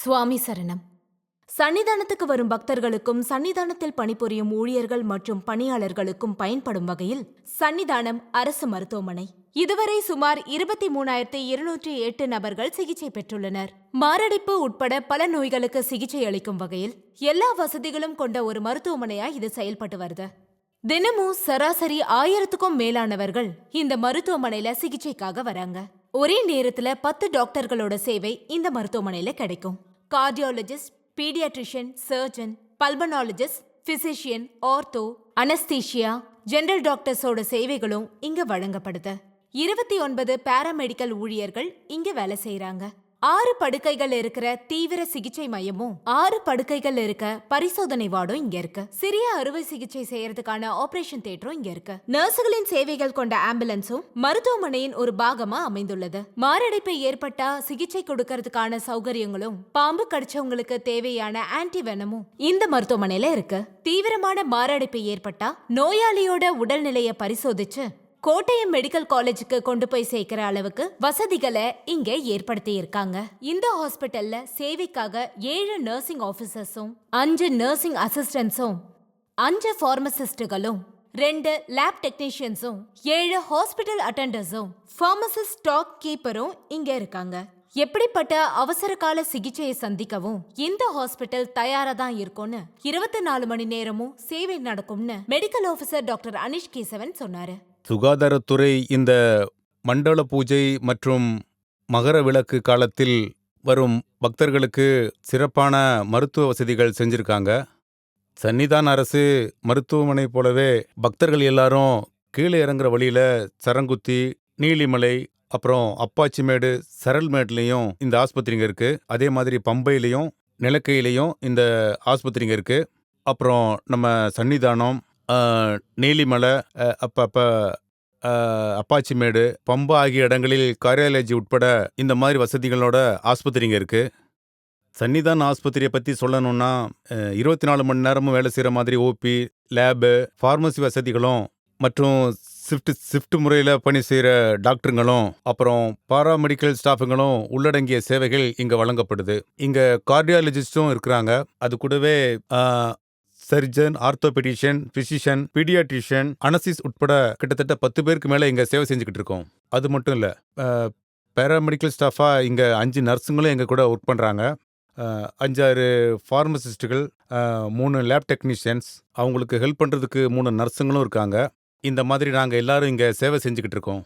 சுவாமி சரணம். சன்னிதானத்துக்கு வரும் பக்தர்களுக்கும் சன்னிதானத்தில் பணிபுரியும் ஊழியர்கள் மற்றும் பணியாளர்களுக்கும் பயன்படும் வகையில் சன்னிதானம் அரசு மருத்துவமனை. இதுவரை சுமார் இருபத்தி மூணாயிரத்தி இருநூற்றி எட்டு நபர்கள் சிகிச்சை பெற்றுள்ளனர். மாரடைப்பு உட்பட பல நோய்களுக்கு சிகிச்சை அளிக்கும் வகையில் எல்லா வசதிகளும் கொண்ட ஒரு மருத்துவமனையா இது செயல்பட்டு வருது. தினமும் சராசரி ஆயிரத்துக்கும் மேலானவர்கள் இந்த மருத்துவமனையில சிகிச்சைக்காக வராங்க. ஒரே நேரத்துல பத்து டாக்டர்களோட சேவை இந்த மருத்துவமனையில கிடைக்கும். Cardiologist paediatrician surgeon pulmonologist physician ortho anaesthesia general டாக்டர்ஸோட சேவைகளும் இங்க வழங்கப்படுது. இருபத்தி ஒன்பது பாராமெடிக்கல் ஊழியர்கள் இங்க வேலை செய்யறாங்க ஆறு படுக்கைகள் இருக்கிற தீவிர சிகிச்சை மையமும் ஆறு படுக்கைகள் இருக்க பரிசோதனை வார்டும் இங்க இருக்கு. சிறிய அறுவை சிகிச்சை செய்யறதுக்கான ஆபரேஷன் தியேட்டரும் இங்க இருக்கு. நர்சுகளின் சேவைகள் கொண்ட ஆம்புலன்ஸும் மருத்துவமனையின் ஒரு பாகமா அமைந்துள்ளது. மாரடைப்பு ஏற்பட்டா சிகிச்சை கொடுக்கறதுக்கான சௌகரியங்களும் பாம்பு கடிச்சவங்களுக்கு தேவையான ஆன்டிவெனமும் இந்த மருத்துவமனையில இருக்கு. தீவிரமான மாரடைப்பு ஏற்பட்டா நோயாளியோட உடல்நிலையை பரிசோதிச்சு கோட்டயம் மெடிக்கல் காலேஜுக்கு கொண்டு போய் சேர்க்கிற அளவுக்கு வசதிகளை இங்க ஏற்படுத்தி இருக்காங்க இந்த ஹாஸ்பிட்டல்ல சேவைக்காக ஏழு நர்சிங் ஆபீசர்ஸும் அஞ்சு நர்சிங் அசிஸ்டன்ஸும் அஞ்சு ஃபார்மசிஸ்டுகளும் ரெண்டு லேப் டெக்னீஷியன்ஸும் ஏழு ஹாஸ்பிட்டல் அட்டெண்டர்ஸும் ஃபார்மசிஸ்ட் ஸ்டாக் கீப்பரும் இங்க இருக்காங்க. எப்படிப்பட்ட அவசர கால சிகிச்சையை சந்திக்கவும் இந்த ஹாஸ்பிட்டல் தயாரா தான் இருக்கும்னு இருபத்தி நாலு மணி நேரமும் சேவை நடக்கும்னு medical officer doctor Anish Kesavan சொன்னாரு. சுகாதாரத்துறை இந்த மண்டல பூஜை மற்றும் மகர விளக்கு காலத்தில் வரும் பக்தர்களுக்கு சிறப்பான மருத்துவ வசதிகள் செஞ்சிருக்காங்க. சன்னிதான அரசு மருத்துவமனை போலவே பக்தர்கள் எல்லாரும் கீழே இறங்குற வழியில சரங்குத்தி நீலிமலை அப்புறம் அப்பாச்சிமேடு சரல்மேட்லேயும் இந்த ஆஸ்பத்திரிங்க இருக்கு. அதே மாதிரி பம்பையிலையும் நிலக்கையிலையும் இந்த ஆஸ்பத்திரிங்க இருக்கு. அப்புறம் நம்ம சன்னிதானம் நீலிமலை அப்பப்போ அப்பாச்சிமேடு பம்பா ஆகிய இடங்களில் கார்டியாலஜி உட்பட இந்த மாதிரி வசதிகளோட ஆஸ்பத்திரிங்க இருக்குது சன்னிதான் ஆஸ்பத்திரியை பற்றி சொல்லணும்னா இருபத்தி நாலு மணி நேரமும் வேலை செய்கிற மாதிரி ஓபி லேபு ஃபார்மசி வசதிகளும் மற்றும் ஷிஃப்ட் ஷிஃப்ட் முறையில் பணி செய்கிற டாக்டருங்களும் அப்புறம் பாராமெடிக்கல் ஸ்டாஃபுங்களும் உள்ளடங்கிய சேவைகள் இங்கே வழங்கப்படுது. இங்கே கார்டியாலஜிஸ்டும் இருக்கிறாங்க. அது கூடவே சர்ஜன் ஆர்த்தோபெடிஷியன் பிசிஷியன் பீடியாட்ரிஷியன் அனசிஸ் உட்பட கிட்டத்தட்ட பத்து பேருக்கு மேலே இங்கே சேவை செஞ்சுக்கிட்டு இருக்கோம். அது மட்டும் இல்லை பேராமெடிக்கல் ஸ்டாஃபாக இங்கே அஞ்சு நர்ஸுங்களும் எங்கள் கூட ஒர்க் பண்ணுறாங்க அஞ்சாறு ஃபார்மசிஸ்ட்டுகள் மூணு லேப் டெக்னீஷியன்ஸ் அவங்களுக்கு ஹெல்ப் பண்ணுறதுக்கு மூணு நர்ஸுங்களும் இருக்காங்க. இந்த மாதிரி நாங்கள் எல்லாரும் இங்கே சேவை செஞ்சுக்கிட்டு இருக்கோம்.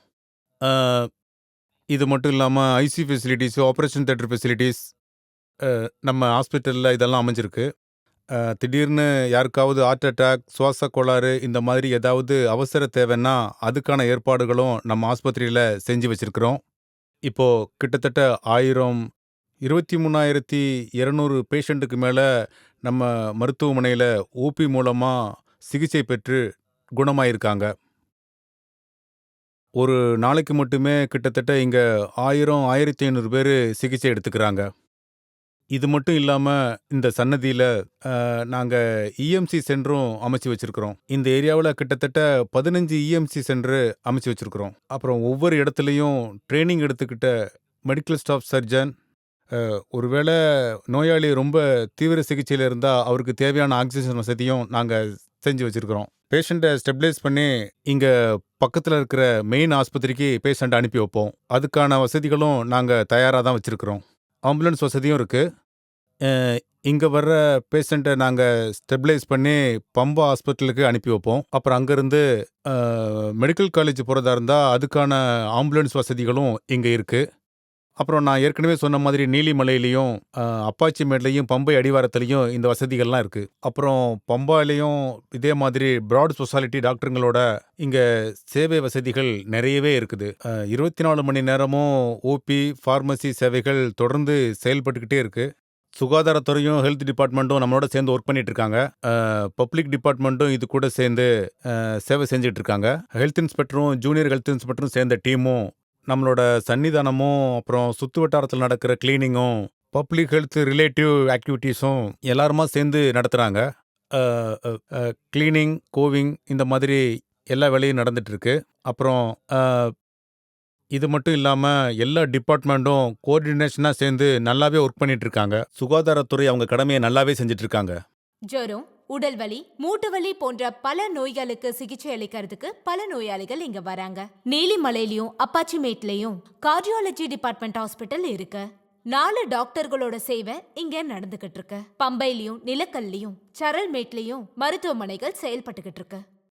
இது மட்டும் இல்லாமல் IC facilities operation theatre facilities நம்ம ஹாஸ்பிட்டலில் இதெல்லாம் அமைஞ்சிருக்கு. திடீர்னு யாருக்காவது ஹார்ட் அட்டாக் சுவாச கோளாறு இந்த மாதிரி ஏதாவது அவசர தேவைன்னா அதுக்கான ஏற்பாடுகளும் நம்ம ஆஸ்பத்திரியில் செஞ்சு வச்சிருக்கிறோம். இப்போ கிட்டத்தட்ட ஆயிரம் இருபத்தி மூணாயிரத்தி இரநூறு பேஷண்ட்டுக்கு மேலே நம்ம மருத்துவமனையில் ஓபி மூலமாக சிகிச்சை பெற்று குணமாயிருக்காங்க. ஒரு நாளைக்கு மட்டுமே கிட்டத்தட்ட இங்கே ஆயிரம் ஆயிரத்தி ஐநூறு பேர் சிகிச்சை எடுத்துக்கிறாங்க. இது மட்டும் இல்லாமல் இந்த சன்னதியில் நாங்கள் இஎம்சி சென்டரும் அமைச்சு வச்சிருக்கிறோம். இந்த ஏரியாவில் கிட்டத்தட்ட பதினஞ்சு இஎம்சி சென்டரு அமைச்சு வச்சிருக்கிறோம். அப்புறம் ஒவ்வொரு இடத்துலையும் ட்ரைனிங் எடுத்துக்கிட்ட மெடிக்கல் ஸ்டாஃப் சர்ஜன் ஒருவேளை நோயாளி ரொம்ப தீவிர சிகிச்சையில் இருந்தால் அவருக்கு தேவையான ஆக்சிஜன் வசதியும் நாங்கள் செஞ்சு வச்சிருக்கிறோம். பேஷண்ட்டை ஸ்டெபிலைஸ் பண்ணி இங்கே பக்கத்தில் இருக்கிற மெயின் ஆஸ்பத்திரிக்கு பேஷண்ட்டை அனுப்பி வைப்போம். அதுக்கான வசதிகளும் நாங்கள் தயாராக தான் வச்சுருக்கிறோம். ஆம்புலன்ஸ் வசதியும் இருக்குது இங்கே வர்ற பேஷண்ட்டை நாங்கள் ஸ்டெபிலைஸ் பண்ணி பம்பா ஹாஸ்பிட்டலுக்கு அனுப்பி வைப்போம். அப்புறம் அங்கேருந்து மெடிக்கல் காலேஜ் போகிறதா இருந்தால் அதுக்கான ஆம்புலன்ஸ் வசதிகளும் இங்கே இருக்குது அப்புறம் நான் ஏற்கனவே சொன்ன மாதிரி நீலிமலையிலையும் அப்பாச்சி மேட்லையும் பம்பை அடிவாரத்துலையும் இந்த வசதிகள்லாம் இருக்குது அப்புறம் பம்பாலையும் இதே மாதிரி ப்ராட் ஸ்பெஷாலிட்டி டாக்டருங்களோட இங்கே சேவை வசதிகள் நிறையவே இருக்குது. இருபத்தி நாலு மணி நேரமும் ஓபி ஃபார்மசி சேவைகள் தொடர்ந்து செயல்பட்டுக்கிட்டே இருக்குது சுகாதாரத்துறையும் ஹெல்த் டிபார்ட்மெண்ட்டும் நம்மளோட சேர்ந்து ஒர்க் பண்ணிட்டு இருக்காங்க பப்ளிக் டிபார்ட்மெண்ட்டும் இது கூட சேர்ந்து சேவை செஞ்சுட்டு இருக்காங்க ஹெல்த் இன்ஸ்பெக்டரும் ஜூனியர் ஹெல்த் இன்ஸ்பெக்டரும் சேர்ந்த டீமும் நம்மளோட சன்னிதானமும் அப்புறம் சுத்து வட்டாரத்தில் நடக்கிற கிளீனிங்கும் பப்ளிக் ஹெல்த் ரிலேட்டிவ் ஆக்டிவிட்டீஸும் எல்லாருமா சேர்ந்து நடத்துகிறாங்க கிளீனிங் கோவிங் இந்த மாதிரி எல்லா வேலையும் நடந்துட்டு இருக்கு அப்புறம் இது மட்டும் இல்லாமல் எல்லா டிபார்ட்மெண்ட்டும் கோஆர்டினேஷனாக சேர்ந்து நல்லாவே ஒர்க் பண்ணிட்டு இருக்காங்க சுகாதாரத்துறை அவங்க கடமையை நல்லாவே செஞ்சுட்டு இருக்காங்க ஜுரம் உடல்வலி மூட்டு வலி போன்ற பல நோய்களுக்கு சிகிச்சை அளிக்கிறதுக்கு பல நோயாளிகள் இங்க வராங்க. நீலிமலையிலயும் அப்பாச்சிமேட்லயும் கார்டியாலஜி டிபார்ட்மெண்ட் ஹாஸ்பிட்டல் இருக்கு. நாலு டாக்டர்களோட சேவை இங்க நடந்துகிட்டு இருக்கு பம்பையிலயும் நிலக்கல்லையும் சரல்மேட்லயும் மருத்துவமனைகள் செயல்பட்டுகிட்டு இருக்கு